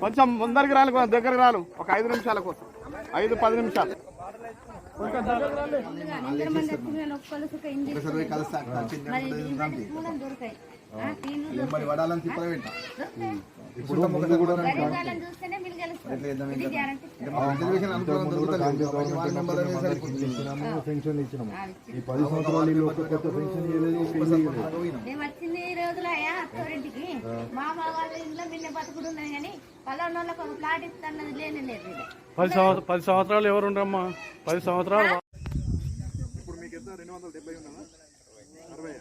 కొంచెం ముందరికి రాలి కొంచెం దగ్గరికి రాలు. ఒక ఐదు నిమిషాల కోసం. ఐదు పది నిమిషాలు. మరి వడాలని ఇప్పుడు పెన్షన్ ఇచ్చినాము ఈ పది సంవత్సరాలు ఒక్క పెన్షన్ ఇవ్వలేదు కానీ ప్లాట్ లేని పది సంవత్సరాలు పది సంవత్సరాలు ఎవరు ఉండమ్మా పది సంవత్సరాలు ఇప్పుడు మీకు ఎంత? రెండు వందల డెబ్బై అరవై